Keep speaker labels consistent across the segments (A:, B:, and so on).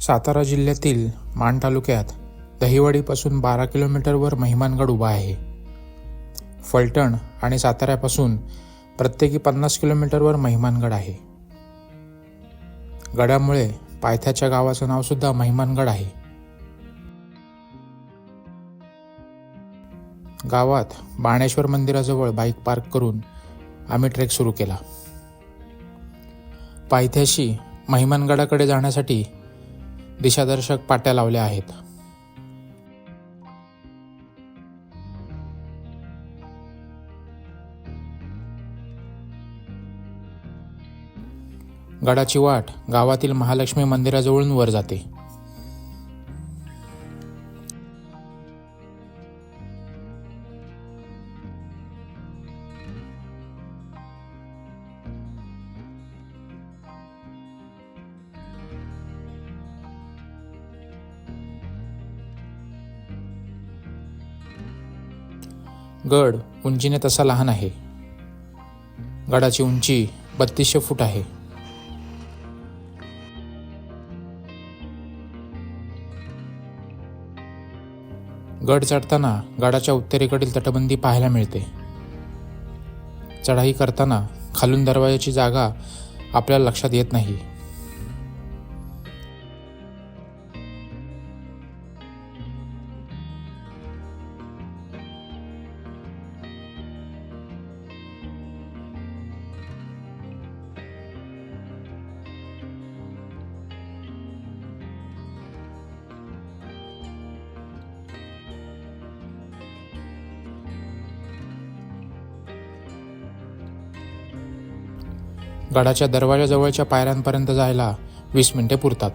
A: सातारा जिल्ह्यातील माण तालुक्यात दहिवडीपासून बारा किलोमीटरवर महिमानगड उभा आहे. फलटण आणि साताऱ्यापासून प्रत्येकी पन्नास किलोमीटरवर महिमानगड आहे. गडामुळे पायथ्याच्या गावाचं नावसुद्धा महिमानगड आहे. गावात बाणेश्वर मंदिराजवळ बाईक पार्क करून आम्ही ट्रेक सुरू केला. पायथ्याशी महिमानगडाकडे जाण्यासाठी दिशादर्शक पाट्या लावल्या आहेत. गडाची वाट गावातील महालक्ष्मी मंदिराजवळून वर जाते. गड उंचीने तसा लहान आहे. गडाची उंची बत्तीसशे फूट आहे. गड चढताना गडाच्या उत्तरेकडील तटबंदी पाहायला मिळते. चढाई करताना खालून दरवाजाची जागा आपल्याला लक्षात येत नाही. गडाच्या दरवाजाजवळच्या पायऱ्यांपर्यंत जायला वीस मिनिटे पुरतात.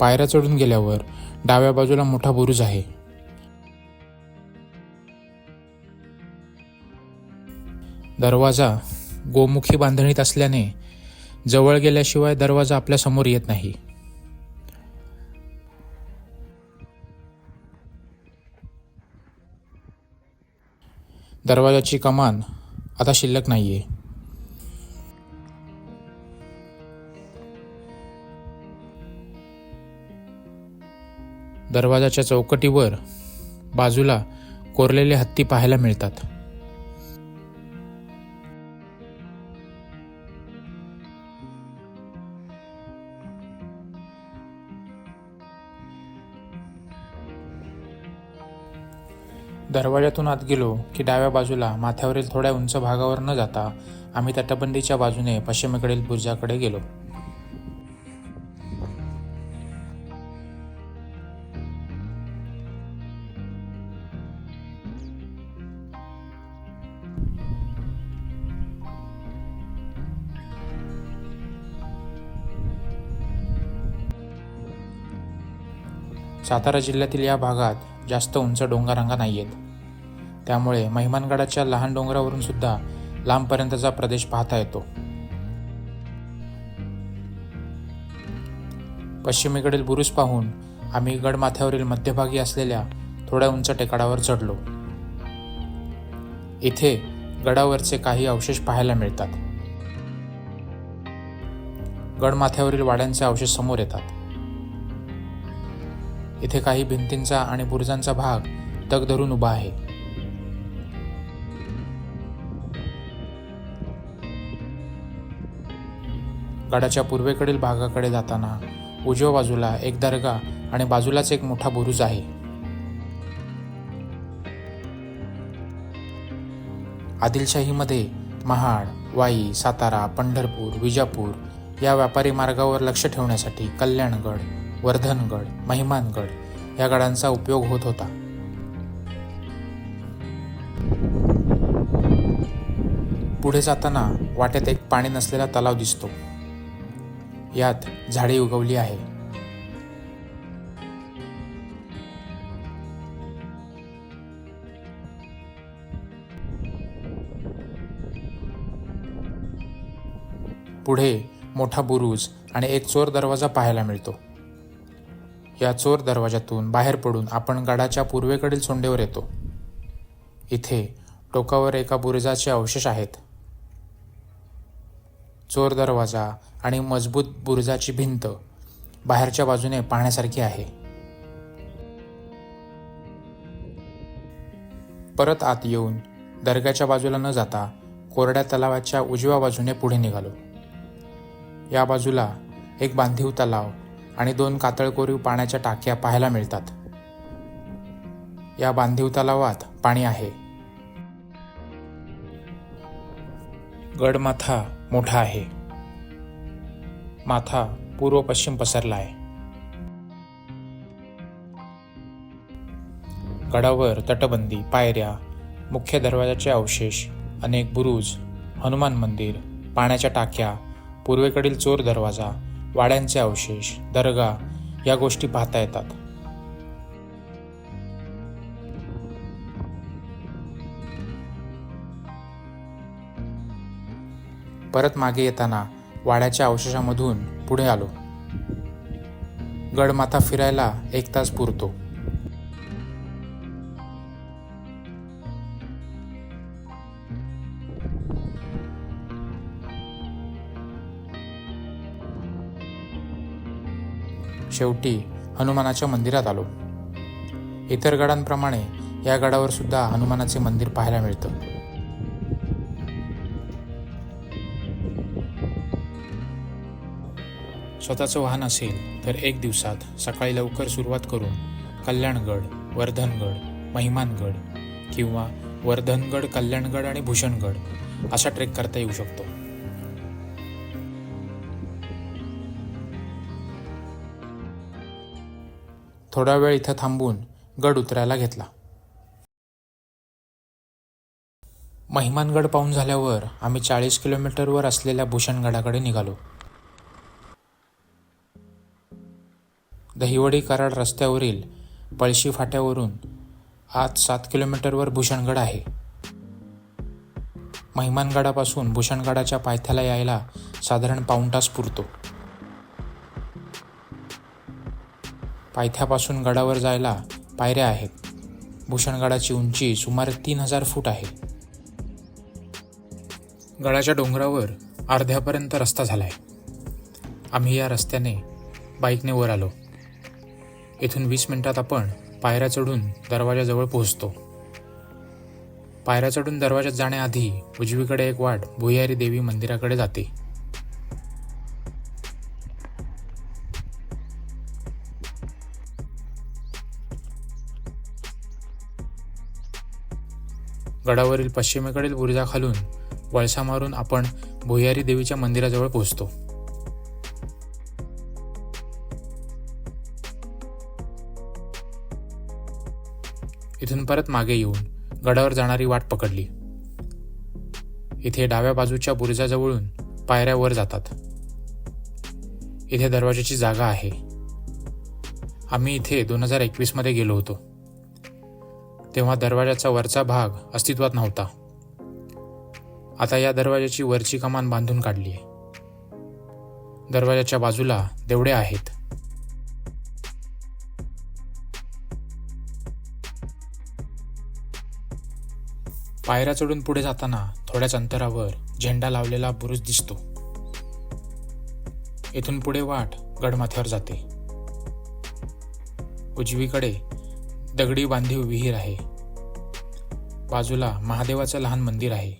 A: पायऱ्या चढून गेल्यावर डाव्या बाजूला मोठा बुरुज आहे. दरवाजा गोमुखी बांधणीत असल्याने जवळ गेल्याशिवाय दरवाजा आपल्यासमोर येत नाही. दरवाजाची कमान आता शिल्लक नाहीये. दरवाजाच्या चौकटीवर बाजूला कोरलेले हत्ती पाहायला मिळतात. दरवाजातून आत गेलो की डाव्या बाजूला माथ्यावरील थोड्या उंच भागावर न जाता आम्ही तटबंदीच्या बाजूने पश्चिमेकडील बुर्जाकडे गेलो. सातारा जिल्ह्यातील या भागात जास्त उंच डोंगररांगा नाही आहेत त्यामुळे महिमानगडाच्या लहान डोंगरावरून सुद्धा लांबपर्यंतचा प्रदेश पाहता येतो. पश्चिमेकडील बुरुज पाहून आम्ही गडमाथ्यावरील मध्यभागी असलेल्या थोड्या उंच टेकाडावर चढलो. इथे गडावरचे काही अवशेष पाहायला मिळतात. गडमाथ्यावरील वाड्यांचे अवशेष समोर येतात. इथे काही भिंतींचा आणि बुरुजांचा भाग तग धरून उभा आहे. गडाच्या पूर्वेकडील भागाकडे जाताना उजव्या बाजूला एक दर्गा आणि बाजूलाच एक मोठा बुरुज आहे. आदिलशाहीमध्ये महाड वाई सातारा पंढरपूर विजापूर या व्यापारी मार्गावर लक्ष ठेवण्यासाठी कल्याणगड वर्धनगड महिमानगड या गडांचा उपयोग होत होता. पुढे जाताना वाटेत एक पाणी नसलेला तलाव दिसतो. यात झाडे उगवली आहे. पुढे मोठा बुरुज आणि एक चोर दरवाजा पाहायला मिळतो. या चोर दरवाजातून बाहेर पडून आपण गडाच्या पूर्वेकडील सोंडेवर येतो. इथे टोकावर एका बुरुजाचे अवशेष आहेत. चोर दरवाजा आणि मजबूत बुरुजाची भिंत बाहेरच्या बाजूने पाहण्यासारखी आहे. परत आत येऊन दर्ग्याच्या बाजूला न जाता कोरड्या तलावाच्या उजव्या बाजूने पुढे निघालो. या बाजूला एक बांधीव तलाव आणि दोन कातळकोरीव पाण्याच्या टाक्या पाहायला मिळतात. या बांधीव तलावात पाणी आहे. गडमाथा मोठा आहे. माथा पूर्व पश्चिम पसरला आहे. गडावर तटबंदी पायऱ्या मुख्य दरवाजाचे अवशेष अनेक बुरुज हनुमान मंदिर पाण्याच्या टाक्या पूर्वेकडील चोर दरवाजा वाड्यांचे अवशेष दर्गा या गोष्टी पाहता येतात. परत मागे येताना वाड्याच्या अवशेषामधून पुढे आलो. गडमाथा फिरायला एक तास पुरतो. शेवटी हनुमानाच्या मंदिरात आलो. इतर गडांप्रमाणे या गडावर सुद्धा हनुमानाचे मंदिर पाहायला मिळतं. स्वतःचं वाहन असेल तर एक दिवसात सकाळी लवकर सुरुवात करून कल्याणगड वर्धनगड महिमानगड किंवा वर्धनगड कल्याणगड आणि भूषणगड असा ट्रेक करता येऊ शकतो. थोडा वेळ इथं थांबून गड उतरायला घेतला. महिमानगड पाहून झाल्यावर आम्ही चाळीस किलोमीटरवर असलेल्या भूषणगडाकडे निघालो. दहिवडी कराड रस्त्यावरील पळशी फाट्यावरून आज सात किलोमीटरवर भूषणगड आहे. महिमानगडापासून भूषणगडाच्या पायथ्याला यायला साधारण पाऊण तास पुरतो. पायथ्यापासून गडावर जायला पायऱ्या आहेत. भूषणगडाची उंची सुमारे तीन हजार फूट आहे. गडाच्या डोंगरावर अर्ध्यापर्यंत रस्ता झाला आहे आम्ही या रस्त्याने बाईकने वर आलो. इथून वीस मिनिटात आपण पायऱ्या चढून दरवाजाजवळ पोहोचतो. पायऱ्या चढून दरवाजात जाण्याआधी उजवीकडे एक वाट भुयारी देवी मंदिराकडे जाते. गडावरील पश्चिमेकडील बुरुजाखालून वळसा मारून आपण भुयारी देवीच्या मंदिराजवळ पोहोचतो. परत मागे येऊन गडावर जाणारी वाट पकडली. इथे डाव्या बाजूच्या बुरुजाजवळून पायऱ्या वर जातात. इथे दरवाजाची जागा आहे. आम्ही इथे दोन हजार एकवीसमध्ये गेलो होतो. तेव्हा दरवाजाचा वरचा भाग अस्तित्वात नव्हता. आता या दरवाजाची वरची कमान बांधून काढली आहे दरवाजाच्या बाजूला देवडे आहेत. पायऱ्या चढून पुढे जाताना थोड्याच अंतरावर झेंडा लावलेला बुरुज दिसतो. इथून पुढे वाट गडमाथ्यावर जाते. उजवीकडे दगडी बांधीव विहीर आहे. बाजूला महादेवाचं लहान मंदिर आहे.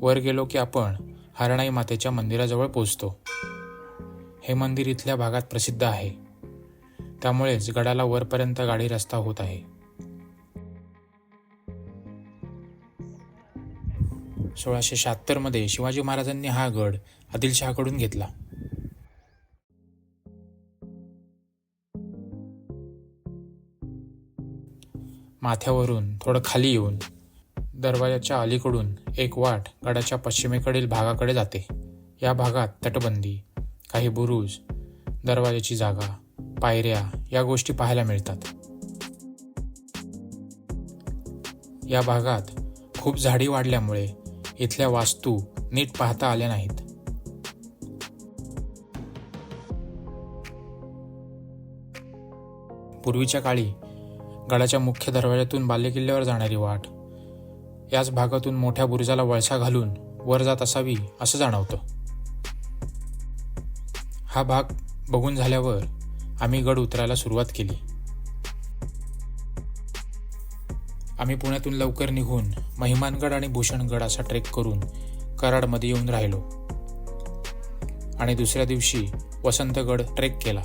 A: वर गेलो की आपण हरणाई मातेच्या मंदिराजवळ पोहोचतो. हे मंदिर इथल्या भागात प्रसिद्ध आहे. त्यामुळेच गडाला वरपर्यंत गाडी रस्ता होत आहे. सोळाशे शहात्तरमध्ये शिवाजी महाराजांनी हा गड आदिलशहाकडून घेतला. माथ्यावरून थोडं खाली येऊन दरवाजाच्या अलीकडून एक वाट गडाच्या पश्चिमेकडील भागाकडे जाते. या भागात तटबंदी काही बुरुज दरवाजाची जागा पायऱ्या या गोष्टी पाहायला मिळतात. या भागात खूप झाडी वाढल्यामुळे इथल्या वास्तू नीट पाहता आल्या नाहीत. पूर्वीच्या काळी गडाच्या मुख्य दरवाज्यातून बालेकिल्ल्यावर जाणारी वाट याच भागातून मोठ्या बुरुजाला वळसा घालून वर जात असावी असं जाणवतं. हा भाग बघून झाल्यावर आम्ही गड उतरायला सुरुवात केली. आम्ही पुण्यातून लवकर निघून महिमानगड आणि भूषणगड असा ट्रेक करून कराडमध्ये येऊन राहिलो. आणि दुसऱ्या दिवशी वसंतगड ट्रेक केला.